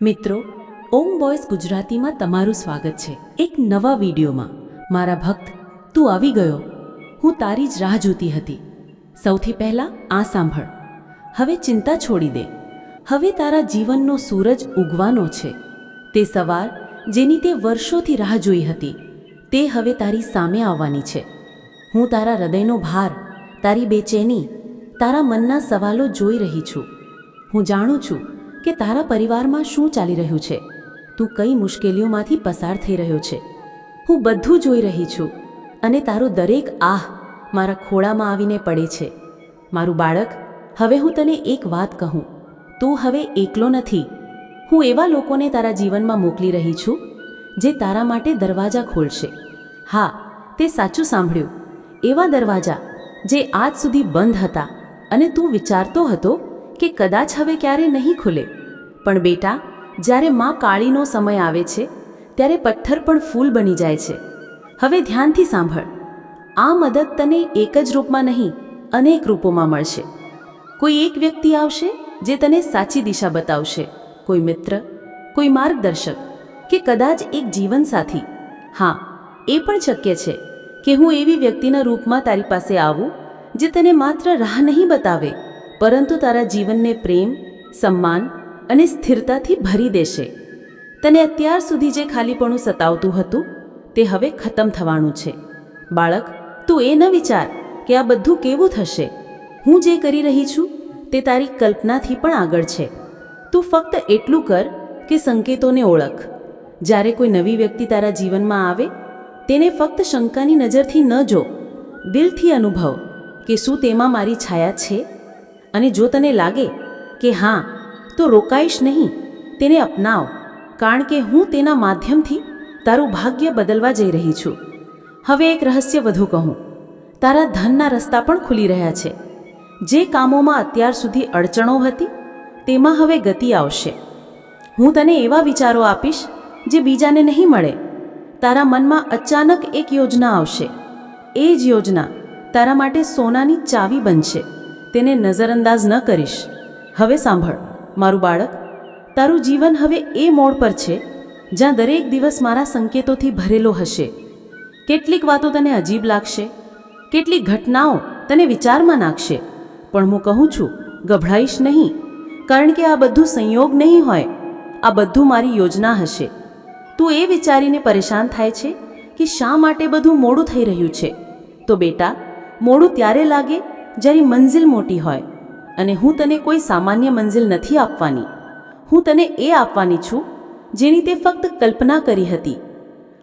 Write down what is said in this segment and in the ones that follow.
મિત્રો, ઓમ બોયસ ગુજરાતીમાં તમારું સ્વાગત છે એક નવા વિડીયોમાં. મારા ભક્ત, તું આવી ગયો. હું તારી જ રાહ જોતી હતી. સૌથી પહેલાં આ સાંભળ. હવે ચિંતા છોડી દે. હવે તારા જીવનનો સૂરજ ઉગવાનો છે. તે સવાર જેની તે વર્ષોથી રાહ જોઈ હતી, તે હવે તારી સામે આવવાની છે. હું તારા હૃદયનો ભાર, તારી બેચેની, તારા મનના સવાલો જોઈ રહી છું. હું જાણું છું કે તારા પરિવારમાં શું ચાલી રહ્યું છે? તું કઈ મુશ્કેલીઓમાંથી પસાર થઈ રહ્યો છે? હું બધું જોઈ રહી છું અને તારો દરેક આહ મારા ખોળામાં આવીને પડે છે. મારું બાળક, હવે હું તને એક વાત કહું. તું હવે એકલો નથી. હું એવા લોકોને તારા જીવનમાં મોકલી રહી છું જે તારા માટે દરવાજા ખોલશે. હા, તે સાચું સાંભળ્યું. એવા દરવાજા જે આજ સુધી બંધ હતા અને તું વિચારતો હતો કે કદાચ હવે ક્યારે નહીં ખુલે. પણ બેટા, જ્યારે માં કાળીનો સમય આવે છે, ત્યારે પથ્થર પણ ફૂલ બની જાય છે. હવે ધ્યાનથી સાંભળ. આ મદદ તને એક જ રૂપમાં નહીં, અનેક રૂપોમાં મળશે. કોઈ એક વ્યક્તિ આવશે જે તને સાચી દિશા બતાવશે. કોઈ મિત્ર, કોઈ માર્ગદર્શક કે કદાચ એક જીવનસાથી. હા, એ પણ શક્ય છે કે હું એવી વ્યક્તિના રૂપમાં તારી પાસે આવું, જે તને માત્ર રાહ નહીં બતાવે, પરંતુ તારા જીવનને પ્રેમ, સન્માન અને સ્થિરતાથી ભરી દેશે. તને અત્યાર સુધી જે ખાલીપણું સતાવતું હતું, તે હવે ખતમ થવાનું છે. બાળક, તું એ ન વિચાર કે આ બધું કેવું થશે. હું જે કરી રહી છું, તે તારી કલ્પનાથી પણ આગળ છે. તું ફક્ત એટલું કર કે સંકેતોને ઓળખ. જ્યારે કોઈ નવી વ્યક્તિ તારા જીવનમાં આવે, તેને ફક્ત શંકાની નજરથી ન જો. દિલથી અનુભવ કે શું તેમાં મારી છાયા છે? અને જો તને લાગે કે હા તો રોકાઈશ નહીં, તેને અપનાવ, કારણ કે હું તેના માધ્યમથી તારું ભાગ્ય બદલવા જઈ રહી છું. હવે એક રહસ્ય વધુ કહું. તારા ધનના રસ્તા પણ ખુલી રહ્યા છે. જે કામોમાં અત્યાર સુધી અડચણો હતી, તેમાં હવે ગતિ આવશે. હું તને એવા વિચારો આપીશ, જે બીજાને નહીં મળે. તારા મનમાં અચાનક એક યોજના આવશે. એ જ યોજના તારા માટે સોનાની ચાવી બનશે. તેને નજરઅંદાજ ન કરીશ. હવે સાંભળ. મારું બાળક, તારું જીવન હવે એ મોડ પર છે, જ્યાં દરેક દિવસ મારા સંકેતોથી ભરેલો હશે. કેટલીક વાતો તને અજીબ લાગશે, કેટલીક ઘટનાઓ તને વિચારમાં નાખશે, પણ હું કહું છું, ગભરાઈશ નહીં, કારણ કે આ બધું સંયોગ નહીં હોય, આ બધું મારી યોજના હશે. તું એ વિચારીને પરેશાન થાય છે કે શા માટે બધું મોડું થઈ રહ્યું છે? તો બેટા, મોડું ત્યારે લાગે જ્યારે મંઝિલ મોટી હોય. અને હું તને કોઈ સામાન્ય મંઝિલ નથી આપવાની. હું તને એ આપવાની છું, જેની તે ફક્ત કલ્પના કરી હતી.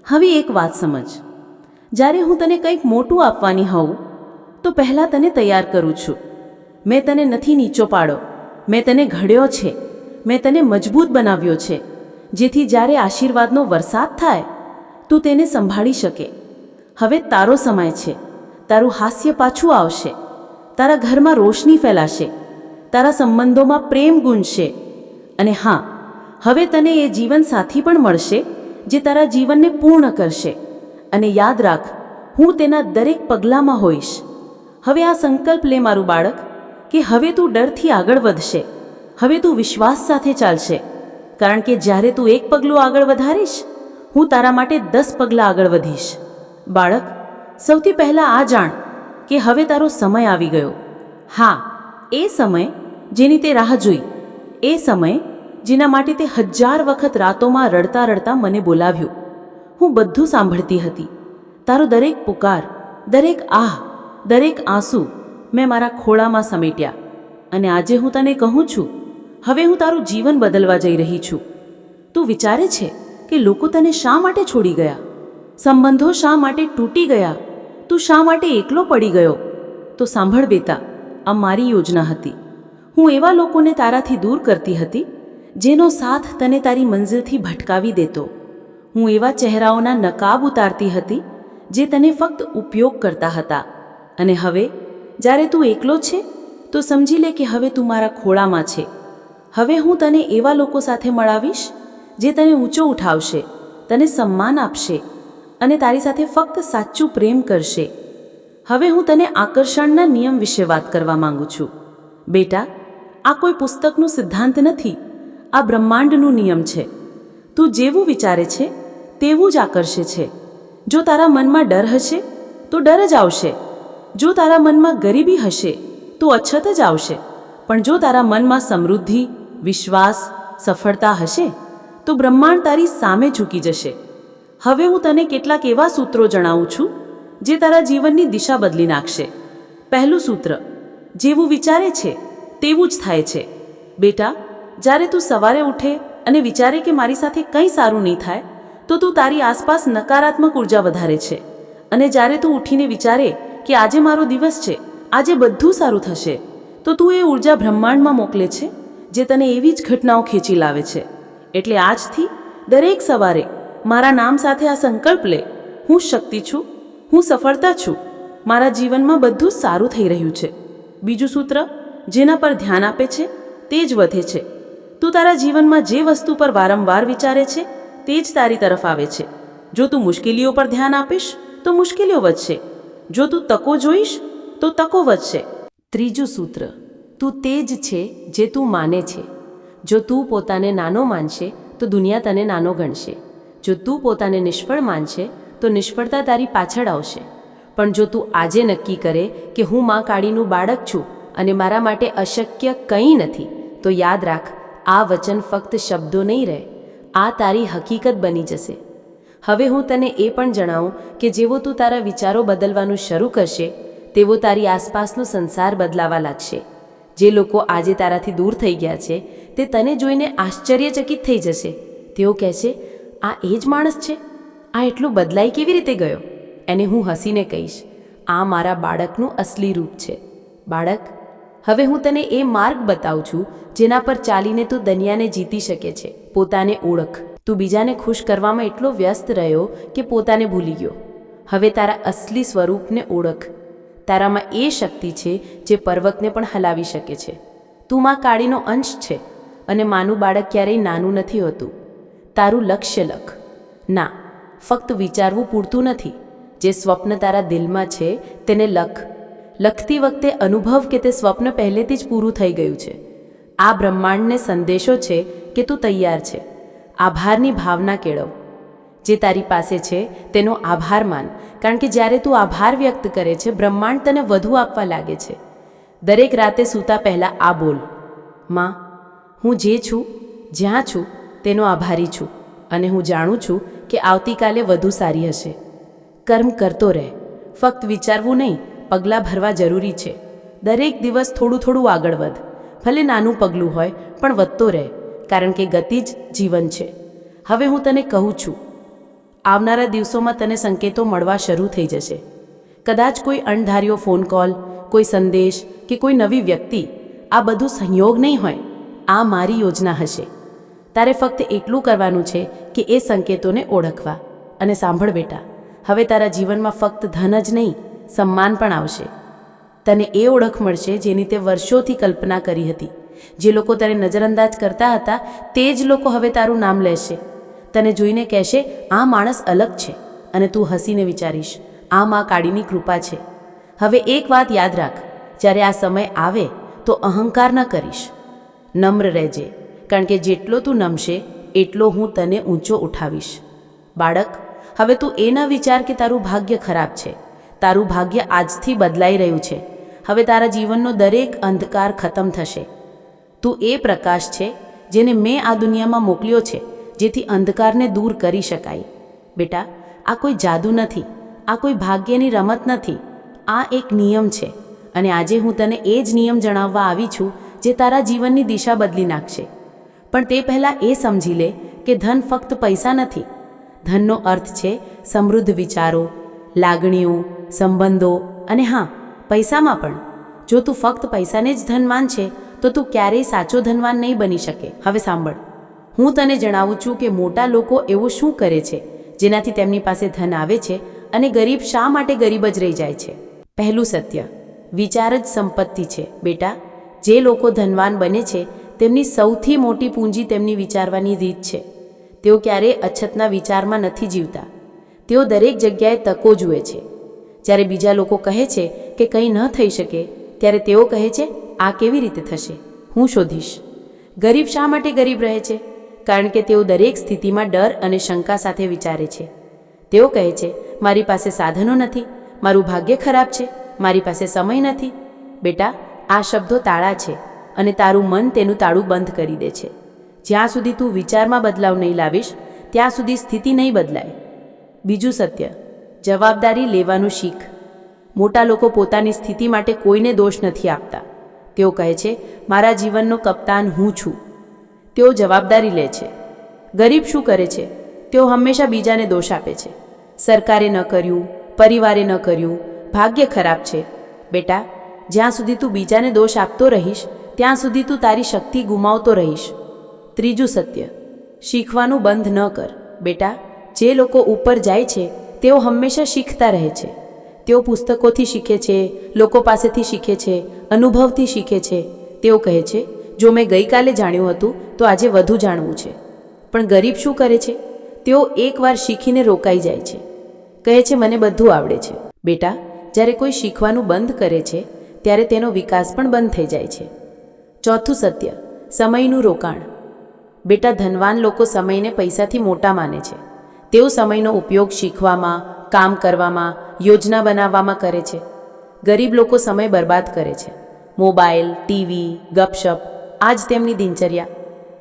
હવે એક વાત સમજ. જ્યારે હું તને કંઈક મોટું આપવાની હોઉં, તો પહેલાં તને તૈયાર કરું છું. મેં તને નથી નીચો પાડો મેં તને ઘડ્યો છે. મેં તને મજબૂત બનાવ્યો છે. જેથી જ્યારે આશીર્વાદનો વરસાદ થાય, તું તેને સંભાળી શકે. હવે તારો સમય છે. તારું હાસ્ય પાછું આવશે. તારા ઘરમાં રોશની ફેલાશે. તારા સંબંધોમાં પ્રેમ ગુંજશે. અને હા, હવે તને એ જીવન સાથી પણ મળશે, જે તારા જીવનને પૂર્ણ કરશે. અને યાદ રાખ, હું તેના દરેક પગલામાં હોઈશ. હવે આ સંકલ્પ લે મારું બાળક, કે હવે તું ડરથી આગળ વધશે. હવે તું વિશ્વાસ સાથે ચાલશે. કારણ કે જ્યારે તું એક પગલું આગળ વધારીશ, હું તારા માટે દસ પગલાં આગળ વધીશ. બાળક, સૌથી પહેલાં આ જાણ, કે હવે તારો સમય આવી ગયો. હા, એ સમય જેની તે રાહ જોઈ. એ સમય જેના માટે તે હજાર વખત રાતોમાં રડતા રડતા મને બોલાવ્યું. હું બધું સાંભળતી હતી. તારો દરેક પુકાર, દરેક આહ, દરેક આંસુ મેં મારા ખોળામાં સમેટ્યા. અને આજે હું તને કહું છું, હવે હું તારું જીવન બદલવા જઈ રહી છું. તું વિચારે છે કે લોકો તને શા માટે છોડી ગયા? સંબંધો શા માટે તૂટી ગયા? તું શા માટે એકલો પડી ગયો? તો સાંભળ બેટા, આ મારી યોજના હતી. હું એવા લોકોને તારાથી દૂર કરતી હતી, જેનો સાથ તને તારી મંઝિલથી ભટકાવી દેતો. હું એવા ચહેરાઓના નકાબ ઉતારતી હતી, જે તને ફક્ત ઉપયોગ કરતા હતા. અને હવે, જ્યારે તું એકલો છે, તો સમજી લે કે હવે તું મારા ખોળામાં છે. હવે હું તને એવા લોકો સાથે મળાવીશ, જે તને ઊંચો ઉઠાવશે, તને સન્માન આપશે, અને તારી સાથે ફક્ત સાચું પ્રેમ કરશે. હવે હું તને આકર્ષણના નિયમ વિશે વાત કરવા માંગુ છું. બેટા આ કોઈ પુસ્તકનું સિદ્ધાંત નથી. આ બ્રહ્માંડનું નિયમ છે. તું જેવું વિચારે છે, તેવું જ આકર્ષે છે. જો તારા મનમાં ડર હશે, તો ડર જ આવશે. જો તારા મનમાં ગરીબી હશે, તો અછત જ આવશે. પણ જો તારા મનમાં સમૃદ્ધિ, વિશ્વાસ, સફળતા હશે, તો બ્રહ્માંડ તારી સામે ઝૂકી જશે. હવે હું તને કેટલાક એવા સૂત્રો જણાવું છું, જે તારા જીવનની દિશા બદલી નાખશે. પહેલું સૂત્ર, જેવું વિચારે છે તેવું જ થાય છે. બેટા, જ્યારે તું સવારે ઉઠે અને વિચારે કે મારી સાથે કંઈ સારું નહીં થાય, તો તું તારી આસપાસ નકારાત્મક ઊર્જા વધારે છે. અને જ્યારે તું ઉઠીને વિચારે કે આજે મારો દિવસ છે, આજે બધું સારું થશે, તો તું એ ઊર્જા બ્રહ્માંડમાં મોકલે છે, જે તને એવી જ ઘટનાઓ ખેંચી લાવે છે. એટલે આજથી, દરેક સવારે, મારા નામ સાથે આ સંકલ્પ લે. હું શક્તિ છું, હું સફળતા છું. મારા જીવનમાં બધું સારું થઈ રહ્યું છે. બીજું સૂત્ર જેના પર ધ્યાન આપે છે, તે જ વધે છે. તું તારા જીવનમાં જે વસ્તુ પર વારંવાર વિચારે છે, તે જ તારી તરફ આવે છે. જો તું મુશ્કેલીઓ પર ધ્યાન આપીશ, તો મુશ્કેલીઓ વધશે. જો તું તકો જોઈશ, તો તકો વધશે. ત્રીજું સૂત્ર, તું તે જ છે જે તું માને છે. જો તું પોતાને નાનો માનશે, તો દુનિયા તને નાનો ગણશે. જો તું પોતાને નિષ્ફળ માનશે, તો નિષ્ફળતા તારી પાછળ આવશે. પણ જો તું આજે નક્કી કરે કે હું માં કાળીનું બાળક છું અને મારા માટે અશક્ય કંઈ નથી. તો યાદ રાખ, આ વચન ફક્ત શબ્દો નહીં રહે. આ તારી હકીકત બની જશે. હવે હું તને એ પણ જણાવું કે જેવો તું તારા વિચારો બદલવાનું શરૂ કરશે, તેવો તારી આસપાસનો સંસાર બદલાવા લાગશે. જે લોકો આજે તારાથી દૂર થઈ ગયા છે, તે તને જોઈને આશ્ચર્યચકિત થઈ જશે. તેઓ કહે છે, આ એ જ માણસ છે? આ એટલું બદલાઈ કેવી રીતે ગયો? એને હું હસીને કહીશ, આ મારા બાળકનું અસલી રૂપ છે. બાળક હવે હું તને એ માર્ગ બતાવું છું, જેના પર ચાલીને તું દુનિયાને જીતી શકે છે. પોતાને ઓળખ. તું બીજાને ખુશ કરવામાં એટલો વ્યસ્ત રહ્યો કે પોતાને ભૂલી ગયો. હવે તારા અસલી સ્વરૂપને ઓળખ. તારામાં એ શક્તિ છે જે પર્વતને પણ હલાવી શકે છે. તું માં કાળીનો અંશ છે અને માનું બાળક ક્યારેય નાનું નથી હોતું. તારું લક્ષ્ય લખ. ના, ફક્ત વિચારવું પૂરતું નથી. જે સ્વપ્ન તારા દિલમાં છે તેને લખ. લખતી વખતે અનુભવ કે તે સ્વપ્ન પહેલેથી જ પૂરું થઈ ગયું છે. આ બ્રહ્માંડને સંદેશો છે કે તું તૈયાર છે. આભારની ભાવના કેળવ. જે તારી પાસે છે, તેનો આભાર માન, કારણ કે જ્યારે તું આભાર વ્યક્ત કરે છે, બ્રહ્માંડ તને વધુ આપવા લાગે છે. દરેક રાતે સૂતા પહેલાં આ બોલ. માં, હું જે છું, જ્યાં છું, તેનો આભારી છું, અને હું જાણું છું કે આવતીકાલે વધુ સારી હશે. કર્મ કરતો રહે. ફક્ત વિચારવું નહીં પગલાં ભરવા જરૂરી છે. દરેક દિવસ થોડું થોડું આગળ વધ. ભલે નાનું પગલું હોય, પણ વધતો રહે, કારણ કે ગતિ જ જીવન છે. હવે હું તને કહું છું, આવનારા દિવસોમાં તને સંકેતો મળવા શરૂ થઈ જશે. કદાચ કોઈ અણધાર્યો ફોન કોલ, કોઈ સંદેશ કે કોઈ નવી વ્યક્તિ, આ બધું સંયોગ નહીં હોય, આ મારી યોજના હશે. તારે ફક્ત એટલું કરવાનું છે કે એ સંકેતોને ઓળખવા. અને સાંભળ બેટા, હવે તારા જીવનમાં ફક્ત ધન જ નહીં સન્માન પણ આવશે. તને એ ઓળખ મળશે જેની તે વર્ષોથી કલ્પના કરી હતી. જે લોકો તને નજરઅંદાજ કરતા હતા, તે જ લોકો હવે તારું નામ લેશે. તને જોઈને કહેશે, આ માણસ અલગ છે. અને તું હસીને વિચારીશ આ મા કાળીની કૃપા છે. હવે એક વાત યાદ રાખ, જ્યારે આ સમય આવે, તો અહંકાર ન કરીશ. નમ્ર રહેજે, કારણ કે જેટલો તું નમશે, એટલો હું તને ઊંચો ઉઠાવીશ. બાળક, હવે તું એ ન વિચાર કે તારું ભાગ્ય ખરાબ છે. તારું ભાગ્ય આજથી બદલાઈ રહ્યું છે. હવે તારા જીવનનો દરેક અંધકાર ખતમ થશે. તું એ પ્રકાશ છે, જેને મેં આ દુનિયામાં મોકલ્યો છે, જેથી અંધકારને દૂર કરી શકાય. બેટા, આ કોઈ જાદુ નથી, આ કોઈ ભાગ્યની રમત નથી. આ એક નિયમ છે, અને આજે હું તને એ જ નિયમ જણાવવા આવી છું, જે તારા જીવનની દિશા બદલી નાખશે. પણ તે પહેલાં એ સમજી લે કે ધન ફક્ત પૈસા નથી. ધનનો અર્થ છે સમૃદ્ધ વિચારો, લાગણીઓ સંબંધો અને હા, પૈસામાં પણ. જો તું ફક્ત પૈસાને જ ધનવાન છે, તો તું ક્યારેય સાચો ધનવાન નહીં બની શકે. હવે સાંભળ. હું તને જણાવું છું કે મોટા લોકો એવું શું કરે છે, જેનાથી તેમની પાસે ધન આવે છે અને ગરીબ શા માટે ગરીબ જ રહી જાય છે? પહેલું સત્ય. વિચાર જ સંપત્તિ છે, બેટા. જે લોકો ધનવાન બને છે, તેમની સૌથી મોટી પૂંજી તેમની વિચારવાની રીત છે. તેઓ ક્યારેય અછતના વિચારમાં નથી જીવતા. તેઓ દરેક જગ્યાએ તકો જુએ છે. જ્યારે બીજા લોકો કહે છે કે કંઈ ન થઈ શકે, ત્યારે તેઓ કહે છે, આ કેવી રીતે થશે? હું શોધીશ. ગરીબ શા માટે ગરીબ રહે છે? કારણ કે તેઓ દરેક સ્થિતિમાં ડર અને શંકા સાથે વિચારે છે. તેઓ કહે છે, મારી પાસે સાધનો નથી, મારું ભાગ્ય ખરાબ છે, મારી પાસે સમય નથી. બેટા, આ શબ્દો તાળા છે અને તારું મન તેનું તાળું બંધ કરી દે છે. જ્યાં સુધી તું વિચારમાં બદલાવ નહીં લાવીશ, ત્યાં સુધી સ્થિતિ નહીં બદલાય. બીજું સત્ય. જવાબદારી લેવાનું શીખ. મોટા લોકો પોતાની સ્થિતિ માટે કોઈને દોષ નથી આપતા. તેઓ કહે છે, મારા જીવનનો કપ્તાન હું છું. તેઓ જવાબદારી લે છે. ગરીબ શું કરે છે? તેઓ હંમેશા બીજાને દોષ આપે છે. સરકારે ન કર્યું, પરિવારે ન કર્યું, ભાગ્ય ખરાબ છે. બેટા, જ્યાં સુધી તું બીજાને દોષ આપતો રહીશ, ત્યાં સુધી તું તારી શક્તિ ગુમાવતો રહીશ. ત્રીજું સત્ય, શીખવાનું બંધ ન કર. બેટા, જે લોકો ઉપર જાય છે તેઓ હંમેશા શીખતા રહે છે. તેઓ પુસ્તકોથી શીખે છે, લોકો પાસેથી શીખે છે, અનુભવથી શીખે છે. તેઓ કહે છે, જો મેં ગઈકાલે જાણ્યું હતું, તો આજે વધુ જાણવું છે. પણ ગરીબ શું કરે છે? તેઓ એકવાર શીખીને રોકાઈ જાય છે. કહે છે, મને બધું આવડે છે. બેટા, જ્યારે કોઈ શીખવાનું બંધ કરે છે, ત્યારે તેનો વિકાસ પણ બંધ થઈ જાય છે. ચોથું સત્ય, સમયનું રોકાણ. બેટા, ધનવાન લોકો સમયને પૈસાથી મોટા માને છે. તેઓ સમયનો ઉપયોગ શીખવામાં, કામ કરવામાં, યોજના બનાવવામાં કરે છે. ગરીબ લોકો સમય બરબાદ કરે છે. મોબાઈલ, ટીવી, ગપશપ આ જ તેમની દિનચર્યા.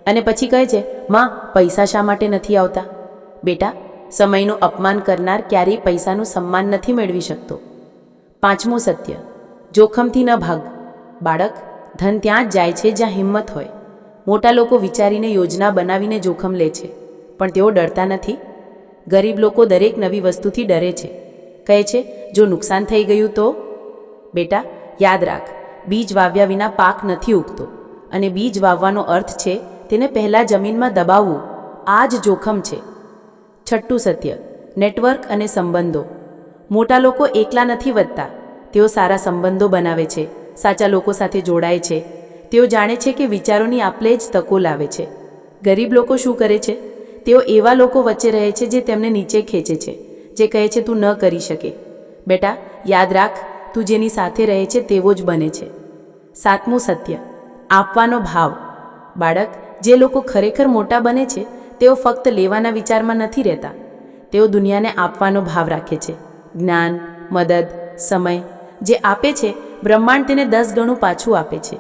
અને પછી કહે છે, માં, પૈસા શા માટે નથી આવતા? બેટા, સમયનું અપમાન કરનાર ક્યારેય પૈસાનું સન્માન નથી મેળવી શકતો. પાંચમું સત્ય, જોખમથી ન ભાગ. બાળક, ધન ત્યાં જ જાય છે જ્યાં હિંમત હોય. મોટા લોકો વિચારીને યોજના બનાવીને જોખમ લે છે. પણ તેઓ ડરતા નથી. ગરીબ લોકો દરેક નવી વસ્તુથી ડરે છે. કહે છે, જો નુકસાન થઈ ગયું તો? બેટા, યાદ રાખ, બીજ વાવ્યા વિના પાક નથી ઉગતો. અને બીજ વાવવાનો અર્થ છે, તેને પહેલાં જમીનમાં દબાવવું. આ જ જોખમ છે. છઠ્ઠું સત્ય, નેટવર્ક અને સંબંધો. મોટા લોકો એકલા નથી વધતા. તેઓ સારા સંબંધો બનાવે છે, સાચા લોકો સાથે જોડાય છે. તેઓ જાણે છે કે વિચારોની આપલે જ તકો લાવે છે. ગરીબ લોકો શું કરે છે? તેઓ એવા લોકો વચ્ચે રહે છે જે તેમને નીચે ખેંચે છે, જે કહે છે, તું ન કરી શકે. બેટા, યાદ રાખ, તું જેની સાથે રહે છે તેવો જ બને છે. સાતમું સત્ય, આપવાનો ભાવ. બાળક, જે લોકો ખરેખર મોટા બને છે, તેઓ ફક્ત લેવાના વિચારમાં નથી રહેતા. તેઓ દુનિયાને આપવાનો ભાવ રાખે છે. જ્ઞાન, મદદ, સમય, જે આપે છે, બ્રહ્માંડ તેને દસ ગણું પાછું આપે છે.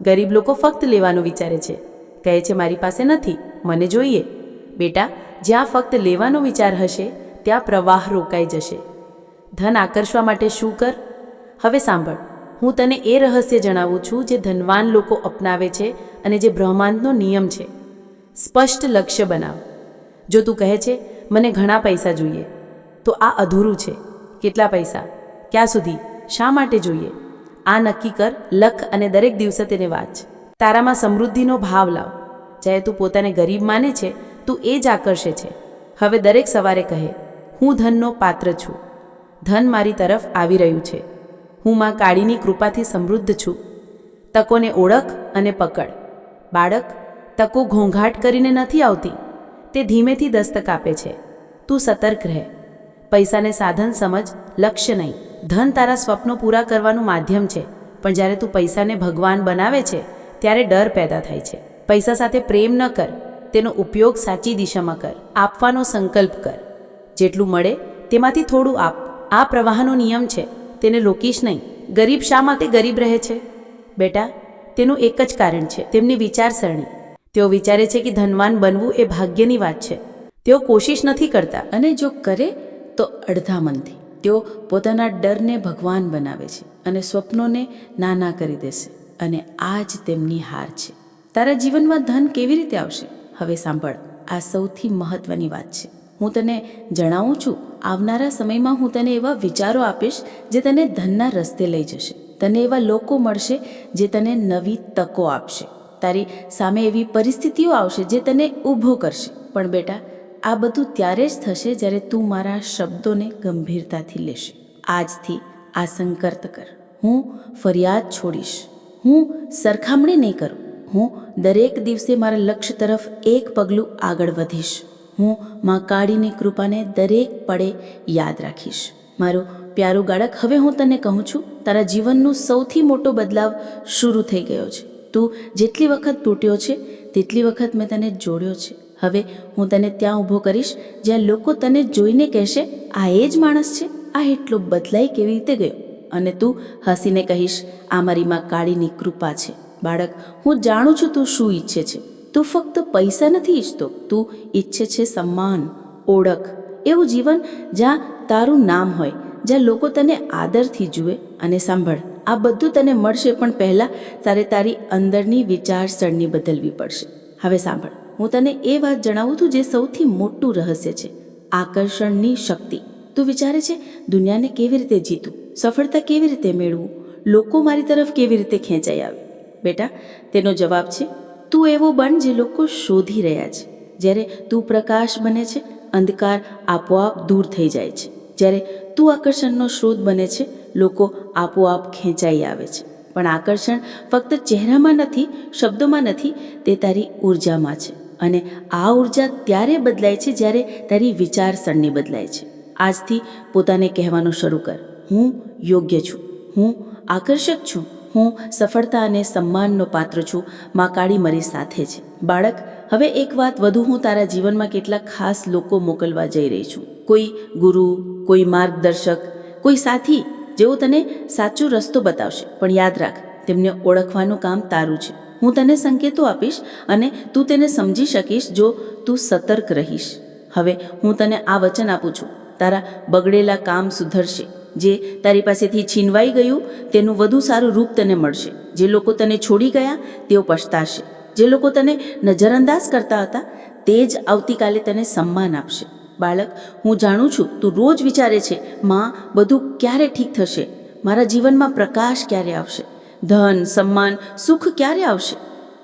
ગરીબ લોકો ફક્ત લેવાનું વિચારે છે. કહે છે, મારી પાસે નથી, મને જોઈએ. બેટા, જ્યાં ફક્ત લેવાનો વિચાર હશે, ત્યાં પ્રવાહ રોકાઈ જશે. ધન આકર્ષવા માટે શું કર? હવે સાંભળ, હું તને એ રહસ્ય જણાવું છું જે ધનવાન લોકો અપનાવે છે અને જે બ્રહ્માંડનો નિયમ છે. સ્પષ્ટ લક્ષ્ય બનાવ. જો તું કહે છે, મને ઘણા પૈસા જોઈએ, તો આ અધૂરું છે. કેટલા પૈસા? ક્યાં સુધી? શા માટે જોઈએ? આ નક્કી કર, લખ અને દરેક દિવસે તેને વાંચ. તારામાં સમૃદ્ધિનો ભાવ લાવ. જ્યારે તું પોતાને ગરીબ માને છે તું એ જ આકર્ષે છે. હવે દરેક સવારે કહે, હું ધનનો પાત્ર છું. ધન મારી તરફ આવી રહ્યું છે. હું માં કાળીની કૃપાથી સમૃદ્ધ છું. તકોને ઓળખ અને પકડ. બાળક, તકો ઘોંઘાટ કરીને નથી આવતી. તે ધીમેથી દસ્તક આપે છે. તું સતર્ક રહે. પૈસાને સાધન સમજ, લક્ષ્ય નહીં. ધન તારા સ્વપ્નો પૂરા કરવાનું માધ્યમ છે. પણ જ્યારે તું પૈસાને ભગવાન બનાવે છે, ત્યારે ડર પેદા થાય છે. પૈસા સાથે પ્રેમ ન કર. તેનો ઉપયોગ સાચી દિશામાં કર, આપવાનો સંકલ્પ કર. જેટલું મળે તેમાંથી થોડું આપ. આ પ્રવાહનો નિયમ છે, તેને રોકીશ નહીં. ગરીબ શા માટે ગરીબ રહે છે? બેટા, તેનું એક જ કારણ છે, તેમની વિચારસરણી. તેઓ વિચારે છે કે ધનવાન બનવું એ ભાગ્યની વાત છે. તેઓ કોશિશ નથી કરતા. અને જો કરે તો અડધા મનથી. તેઓ પોતાના ડરને ભગવાન બનાવે છે અને સ્વપ્નોને નાના કરી દેશે અને આ જ તેમની હાર છે. તારા જીવનમાં ધન કેવી રીતે આવશે? હવે સાંભળ, આ સૌથી મહત્વની વાત છે. હું તને જણાવું છું, આવનારા સમયમાં હું તને એવા વિચારો આપીશ જે તને ધનના રસ્તે લઈ જશે. તને એવા લોકો મળશે જે તને નવી તકો આપશે. તારી સામે એવી પરિસ્થિતિઓ આવશે જે તને ઊભો કરશે. પણ બેટા, આ બધું ત્યારે જ થશે જ્યારે તું મારા શબ્દોને ગંભીરતાથી લેશે. આજથી આ સંકર્ત કર. હું ફરિયાદ છોડીશ. હું સરખામણી નહીં કરું. હું દરેક દિવસે મારા લક્ષ્ય તરફ એક પગલું આગળ વધીશ. હું માં કાળીની કૃપાને દરેક પળે યાદ રાખીશ. મારું પ્યારું ગાળક હવે હું તને કહું છું, તારા જીવનનો સૌથી મોટો બદલાવ શરૂ થઈ ગયો છે. તું જેટલી વખત તૂટ્યો છે, તેટલી વખત મેં તને જોડ્યો છે. હવે હું તને ત્યાં ઊભો કરીશ, જ્યાં લોકો તને જોઈને કહેશે, આ એ જ માણસ છે, આ એટલો બદલાઈ કેવી રીતે ગયો? અને તું હસીને કહીશ, આ મારી માં કાળીની કૃપા છે. બાળક, હું જાણું છું તું શું ઈચ્છે છે. તું ફક્ત પૈસા નથી ઈચ્છતો, તું ઈચ્છે છે સન્માન, ઓળખ. એવું જીવન જ્યાં તારું નામ હોય, જ્યાં લોકો તને આદરથી જુએ અને સાંભળ. આ બધું તને મળશે, પણ પહેલાં તારે તારી અંદરની વિચારસરણી બદલવી પડશે. હવે સાંભળ, હું તને એ વાત જણાવું છું જે સૌથી મોટું રહસ્ય છે. આકર્ષણની શક્તિ. તું વિચારે છે, દુનિયાને કેવી રીતે જીતું? સફળતા કેવી રીતે મેળવું? લોકો મારી તરફ કેવી રીતે ખેંચાઈ આવે? બેટા, તેનો જવાબ છે, તું એવો બન જે લોકો શોધી રહ્યા છે. જ્યારે તું પ્રકાશ બને છે, અંધકાર આપોઆપ દૂર થઈ જાય છે. જ્યારે તું આકર્ષણનો સ્ત્રોત બને છે, લોકો આપોઆપ ખેંચાઈ આવે છે. પણ આકર્ષણ ફક્ત ચહેરામાં નથી, શબ્દોમાં નથી, તે તારી ઉર્જામાં છે. અને આ ઊર્જા ત્યારે બદલાય છે, જ્યારે તારી વિચારસરણી બદલાય છે. આજથી પોતાને કહેવાનું શરૂ કર. હું યોગ્ય છું. હું આકર્ષક છું. હું સફળતા અને સન્માનનો પાત્ર છું. મા કાળી મારી સાથે છે. બાળક, હવે એક વાત વધુ હું તારા જીવનમાં કેટલાક ખાસ લોકો મોકલવા જઈ રહી છું. કોઈ ગુરુ, કોઈ માર્ગદર્શક, કોઈ સાથી, જેઓ તને સાચો રસ્તો બતાવશે. પણ યાદ રાખ, તેમને ઓળખવાનું કામ તારું છે. હું તને સંકેતો આપીશ અને તું તેને સમજી શકીશ જો તું સતર્ક રહીશ. હવે હું તને આ વચન આપું છું. તારા બગડેલા કામ સુધરશે. જે તારી પાસેથી છીનવાઈ ગયું, તેનું વધુ સારું રૂપ તને મળશે. જે લોકો તને છોડી ગયા, તેઓ પછતાશે. જે લોકો તને નજરઅંદાજ કરતા હતા, તે જ આવતીકાલે તને સન્માન આપશે. બાળક, હું જાણું છું, તું રોજ વિચારે છે, માં, બધું ક્યારે ઠીક થશે? મારા જીવનમાં પ્રકાશ ક્યારે આવશે? ધન, સન્માન, સુખ ક્યારે આવશે?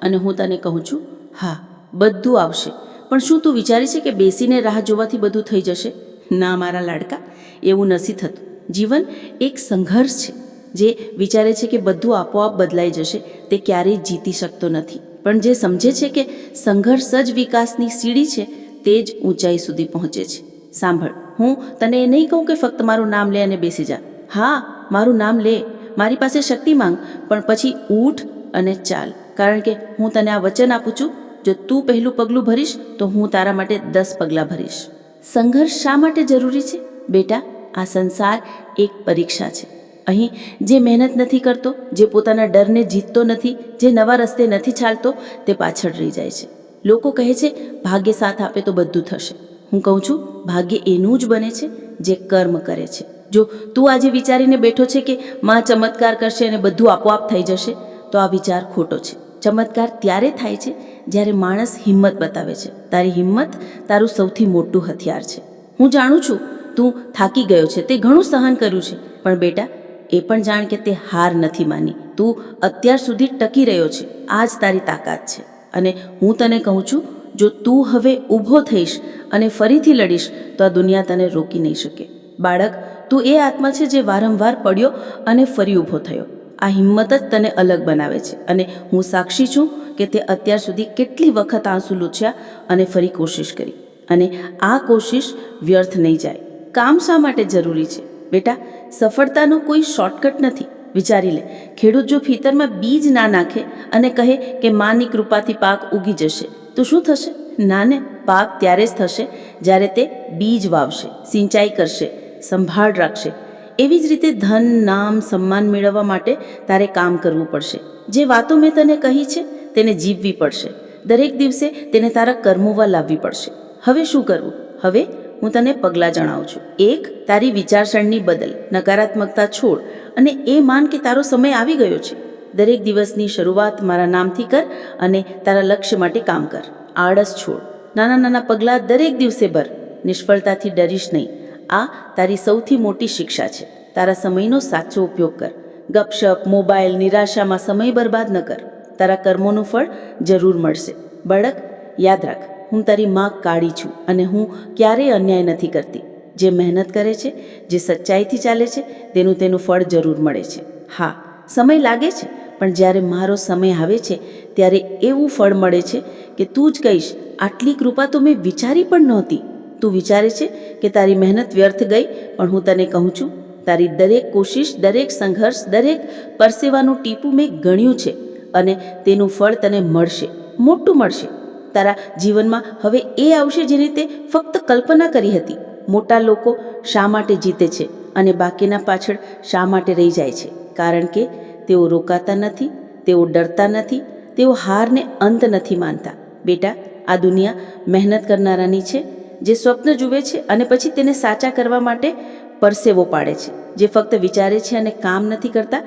અને હું તને કહું છું, હા, બધું આવશે. પણ શું તું વિચારી છે કે બેસીને રાહ જોવાથી બધું થઈ જશે? ના, મારા લાડકા, એવું નથી થતું. જીવન એક સંઘર્ષ છે, જે વિચારે છે કે બધું આપોઆપ બદલાઈ જશે, તે ક્યારેય જીતી શકતો નથી. પણ જે સમજે છે કે સંઘર્ષ જ વિકાસની સીડી છે, તે જ ઊંચાઈ સુધી પહોંચે છે. સાંભળ, હું તને એ નહીં કહું કે ફક્ત મારું નામ લે અને બેસી જા. હા, મારું નામ લે, મારી પાસે શક્તિ માંગ, પણ પછી ઊઠ અને ચાલ. કારણ કે હું તને આ વચન આપું છું, જો તું પહેલું પગલું ભરીશ, તો હું તારા માટે દસ પગલાં ભરીશ. સંઘર્ષ શા માટે જરૂરી છે? બેટા આ સંસાર એક પરીક્ષા છે. અહીં જે મહેનત નથી કરતો, જે પોતાના ડરને જીતતો નથી, જે નવા રસ્તે નથી ચાલતો, તે પાછળ રહી જાય છે. લોકો કહે છે, ભાગ્ય સાથ આપે તો બધું થશે. હું કહું છું, ભાગ્ય એનું જ બને છે, જે કર્મ કરે છે. જો તું આજે વિચારીને બેઠો છે કે માં ચમત્કાર કરશે અને બધું આપોઆપ થઈ જશે, તો આ વિચાર ખોટો છે. ચમત્કાર ત્યારે થાય છે, જ્યારે માણસ હિંમત બતાવે છે. તારી હિંમત તારું સૌથી મોટું હથિયાર છે. હું જાણું છું તું થાકી ગયો છે, તે ઘણું સહન કર્યું છે. પણ બેટા, એ પણ જાણ કે તે હાર નથી માની. તું અત્યાર સુધી ટકી રહ્યો છે. આ જ તારી તાકાત છે. અને હું તને કહું છું, જો તું હવે ઊભો થઈશ અને ફરીથી લડીશ, તો આ દુનિયા તને રોકી નહીં શકે. બાળક, તું એ આત્મા છે જે વારંવાર પડ્યો અને ફરી ઊભો થયો. આ હિંમત જ તને અલગ બનાવે છે. અને હું સાક્ષી છું કે તે અત્યાર સુધી કેટલી વખત આંસુ લૂછ્યા અને ફરી કોશિશ કરી. અને આ કોશિશ વ્યર્થ નહીં જાય. કામ શા માટે જરૂરી છે? બેટા, સફળતાનો કોઈ શોર્ટકટ નથી. વિચારી લે. ખેડૂત જો ખેતરમાં બીજ ના નાખે અને કહે કે માની કૃપાથી પાક ઉગી જશે, તો શું થશે? ના ને, પાક ત્યારે જ થશે જ્યારે તે બીજ વાવશે, સિંચાઈ કરશે, સંભાળ રાખશે. એવી જ રીતે ધન, નામ, સન્માન મેળવવા માટે તારે કામ કરવું પડશે. જે વાતો મેં તને કહી છે, તેને જીવવી પડશે. દરેક દિવસે તેને તારા કર્મોમાં લાવવી પડશે. હવે શું કરવું? હવે હું તને પગલાં જણાવું છું. એક, તારી વિચારસરણી બદલ. નકારાત્મકતા છોડ. અને એ માન કે તારો સમય આવી ગયો છે. દરેક દિવસની શરૂઆત મારા નામથી કર અને તારા લક્ષ્ય માટે કામ કર. આળસ છોડ. નાના નાના પગલાં દરેક દિવસે ભર. નિષ્ફળતાથી ડરીશ નહીં. આ તારી સૌથી મોટી શિક્ષા છે. તારા સમયનો સાચો ઉપયોગ કર. ગપશપ, મોબાઈલ, નિરાશામાં સમય બરબાદ ન કર. તારા કર્મોનું ફળ જરૂર મળશે. બળક, યાદ રાખ. હું તારી માં કાળી છું અને હું ક્યારેય અન્યાય નથી કરતી. જે મહેનત કરે છે, જે સચ્ચાઈથી ચાલે છે, તેનું તેનું ફળ જરૂર મળે છે. હા, સમય લાગે છે, પણ જ્યારે મારો સમય આવે છે, ત્યારે એવું ફળ મળે છે કે તું જ કહીશ, આટલી કૃપા તો મેં વિચારી પણ નહોતી. તું વિચારે છે કે તારી મહેનત વ્યર્થ ગઈ, પણ હું તને કહું છું, તારી દરેક કોશિશ, દરેક સંઘર્ષ, દરેક પરસેવાનું ટીપું મેં ગણ્યું છે અને તેનું ફળ તને મળશે, મોટું મળશે. તારા જીવનમાં હવે એ આવશે જેની તે ફક્ત કલ્પના કરી હતી. મોટા લોકો શા માટે જીતે છે અને બાકીના પાછળ શા માટે રહી જાય છે? કારણ કે તેઓ રોકાતા નથી, તેઓ ડરતા નથી, તેઓ હારને અંત નથી માનતા. બેટા, આ દુનિયા મહેનત કરનારાની છે, જે સ્વપ્ન જુએ છે અને પછી તેને સાચા કરવા માટે પરસેવો પાડે છે. જે ફક્ત વિચારે છે અને કામ નથી કરતા,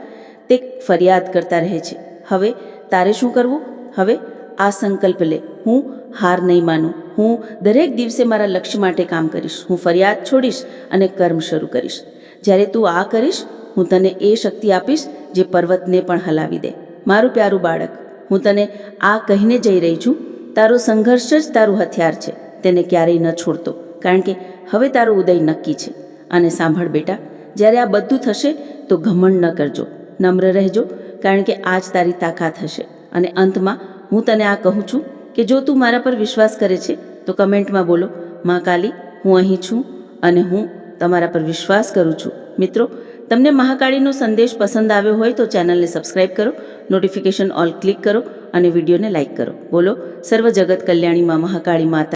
તે ફરિયાદ કરતા રહે છે. હવે તારે શું કરવું? હવે આ સંકલ્પ લે. હું હાર નહીં માનું. હું દરેક દિવસે મારા લક્ષ્ય માટે કામ કરીશ. હું ફરિયાદ છોડીશ અને કર્મ શરૂ કરીશ. જ્યારે તું આ કરીશ, હું તને એ શક્તિ આપીશ જે પર્વતને પણ હલાવી દે. મારું પ્યારું બાળક, હું તને આ કહીને જઈ રહી છું, તારો સંઘર્ષ જ તારું હથિયાર છે. તેને ક્યારેય ન છોડતો, કારણ કે હવે તારું ઉદય નક્કી છે. અને સાંભળ બેટા, જ્યારે આ બધું થશે, તો ઘમંડ ન કરજો. નમ્ર રહેજો, કારણ કે આ જ તારી તાકાત હશે. અને અંતમાં હું તને આ કહું છું કે જો તું મારા પર વિશ્વાસ કરે છે, તો કમેન્ટમાં બોલો, માં કાલી, હું અહીં છું અને હું તમારા પર વિશ્વાસ કરું છું. મિત્રો, તમને મહાકાળીનો સંદેશ પસંદ આવ્યો હોય તો ચેનલને સબસ્ક્રાઇબ કરો, નોટિફિકેશન ઓલ ક્લિક કરો અને વિડીયોને લાઇક કરો. બોલો, સર્વ જગત કલ્યાણીમાં મહાકાળી માતા